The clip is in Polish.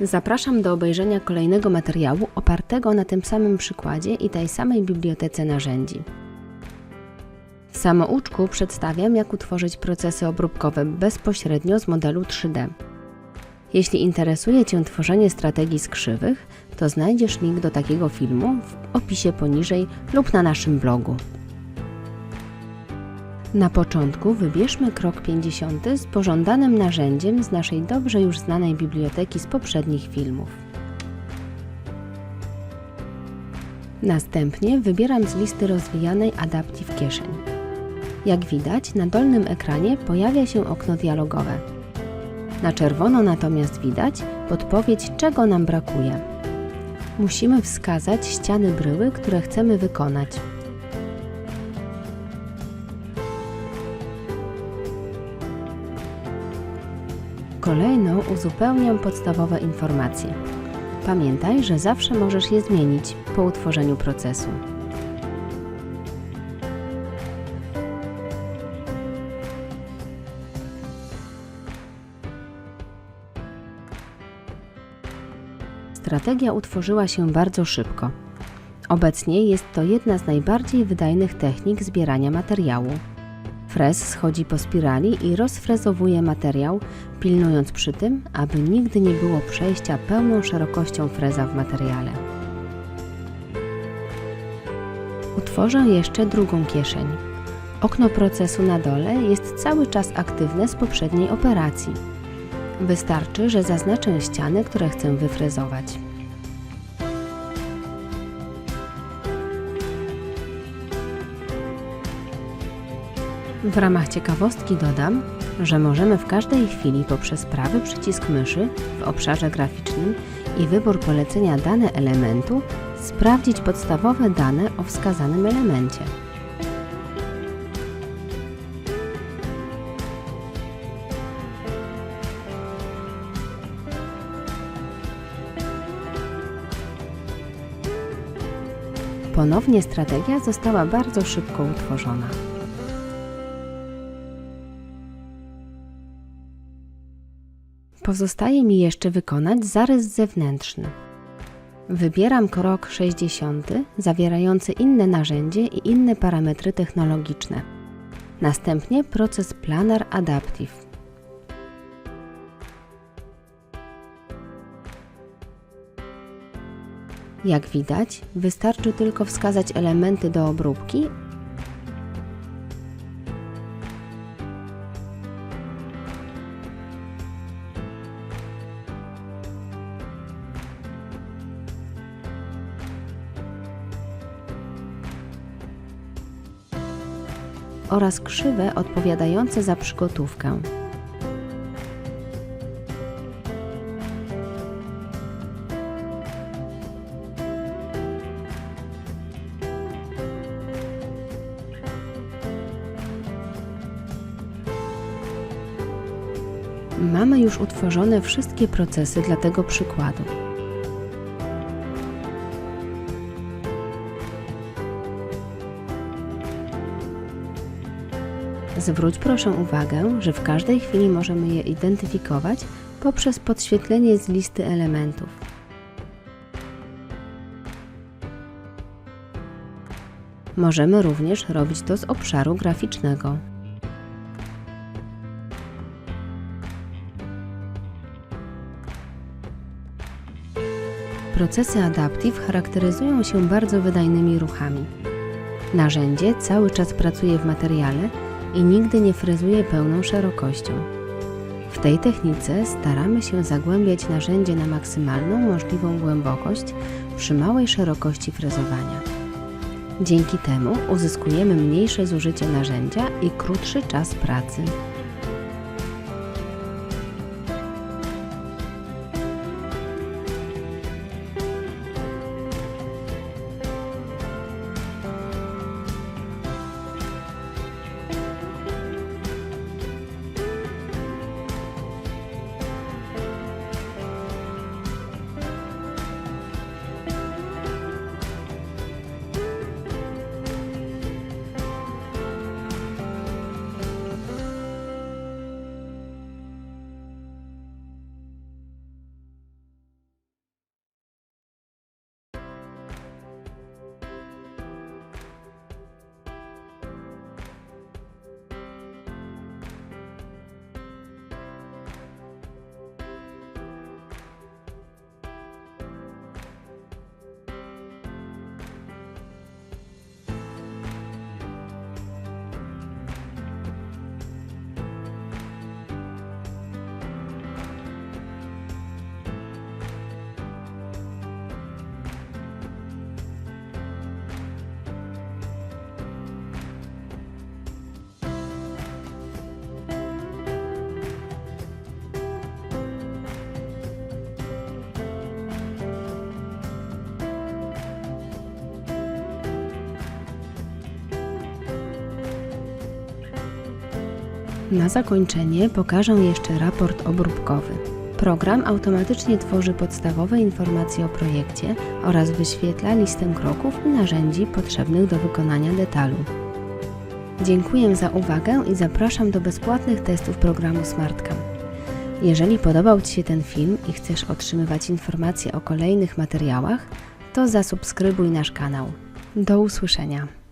Zapraszam do obejrzenia kolejnego materiału opartego na tym samym przykładzie i tej samej bibliotece narzędzi. W samouczku przedstawiam, jak utworzyć procesy obróbkowe bezpośrednio z modelu 3D. Jeśli interesuje Cię tworzenie strategii skrzywych, to znajdziesz link do takiego filmu w opisie poniżej lub na naszym blogu. Na początku wybierzmy krok 50 z pożądanym narzędziem z naszej dobrze już znanej biblioteki z poprzednich filmów. Następnie wybieram z listy rozwijanej Adaptive Kieszeń. Jak widać, na dolnym ekranie pojawia się okno dialogowe. Na czerwono natomiast widać podpowiedź, czego nam brakuje. Musimy wskazać ściany bryły, które chcemy wykonać. Kolejno uzupełniam podstawowe informacje. Pamiętaj, że zawsze możesz je zmienić po utworzeniu procesu. Strategia utworzyła się bardzo szybko. Obecnie jest to jedna z najbardziej wydajnych technik zbierania materiału. Frez schodzi po spirali i rozfrezowuje materiał, pilnując przy tym, aby nigdy nie było przejścia pełną szerokością freza w materiale. Utworzę jeszcze drugą kieszeń. Okno procesu na dole jest cały czas aktywne z poprzedniej operacji. Wystarczy, że zaznaczę ściany, które chcę wyfrezować. W ramach ciekawostki dodam, że możemy w każdej chwili poprzez prawy przycisk myszy w obszarze graficznym i wybór polecenia dane elementu sprawdzić podstawowe dane o wskazanym elemencie. Ponownie strategia została bardzo szybko utworzona. Pozostaje mi jeszcze wykonać zarys zewnętrzny. Wybieram krok 60, zawierający inne narzędzie i inne parametry technologiczne. Następnie proces Planar Adaptive. Jak widać, wystarczy tylko wskazać elementy do obróbki oraz krzywe odpowiadające za przygotówkę. Mamy już utworzone wszystkie procesy dla tego przykładu. Zwróć proszę uwagę, że w każdej chwili możemy je identyfikować poprzez podświetlenie z listy elementów. Możemy również robić to z obszaru graficznego. Procesy Adaptive charakteryzują się bardzo wydajnymi ruchami. Narzędzie cały czas pracuje w materiale i nigdy nie frezuje pełną szerokością. W tej technice staramy się zagłębiać narzędzie na maksymalną możliwą głębokość przy małej szerokości frezowania. Dzięki temu uzyskujemy mniejsze zużycie narzędzia i krótszy czas pracy. Na zakończenie pokażę jeszcze raport obróbkowy. Program automatycznie tworzy podstawowe informacje o projekcie oraz wyświetla listę kroków i narzędzi potrzebnych do wykonania detalu. Dziękuję za uwagę i zapraszam do bezpłatnych testów programu SmartCam. Jeżeli podobał Ci się ten film i chcesz otrzymywać informacje o kolejnych materiałach, to zasubskrybuj nasz kanał. Do usłyszenia.